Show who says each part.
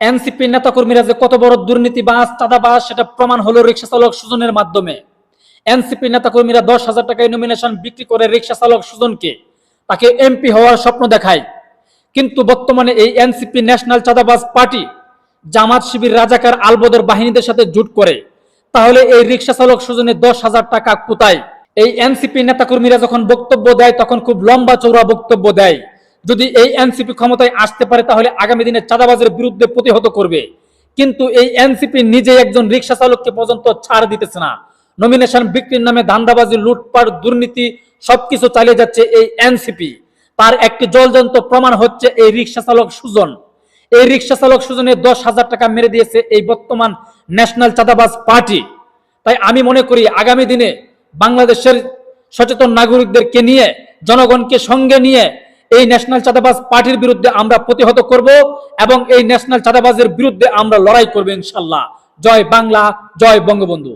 Speaker 1: NCP নেতাকর্মীরা যে কত বড় দুর্নীতিবাজ চাঁদাবাজ সেটা প্রমাণ হলো রিক্সা চালক সুজনের মাধ্যমে। এনসিপি নেতাকর্মীরা দশ হাজার টাকায় নমিনেশন বিক্রি করে রিক্সা চালক সুজনকে তাকে এমপি হওয়ার স্বপ্ন দেখায়। কিন্তু বর্তমানে এই এনসিপি ন্যাশনাল চাঁদাবাজ পার্টি জামাত শিবির রাজাকার আলবদর বাহিনীদের সাথে জুট করে। তাহলে এই রিক্সা চালক সুজনের দশ হাজার টাকা কোথায়? এই এনসিপি নেতাকর্মীরা যখন বক্তব্য দেয়, তখন খুব লম্বা চৌড়া বক্তব্য দেয়। যদি এই এনসিপি ক্ষমতায় আসতে পারে, তাহলে আগামী দিনে চাঁদাবাজের বিরুদ্ধে প্রতিহত করবে। কিন্তু এই এনসিপি নিজে একজন রিক্সা চালককে পর্যন্ত ছাড় দিতেছে না। নমিনেশন বিক্রির নামে ধান্দাবাজি, লুটপাট, দুর্নীতি, সবকিছু চালিয়ে যাচ্ছে এই এনসিপি। তার একটি জলজন্ত প্রমাণ হচ্ছে এই রিক্সা চালক সুজন। এই রিক্সা চালক সুজনে দশ হাজার টাকা মেরে দিয়েছে এই বর্তমান ন্যাশনাল চাঁদাবাজ পার্টি। তাই আমি মনে করি আগামী দিনে বাংলাদেশের সচেতন নাগরিকদেরকে নিয়ে, জনগণকে সঙ্গে নিয়ে এই ন্যাশনাল চাঁদাবাজ পার্টির বিরুদ্ধে আমরা প্রতিহত করব এবং এই ন্যাশনাল চাঁদাবাজের বিরুদ্ধে আমরা লড়াই করব ইনশাল্লাহ। জয় বাংলা, জয় বঙ্গবন্ধু।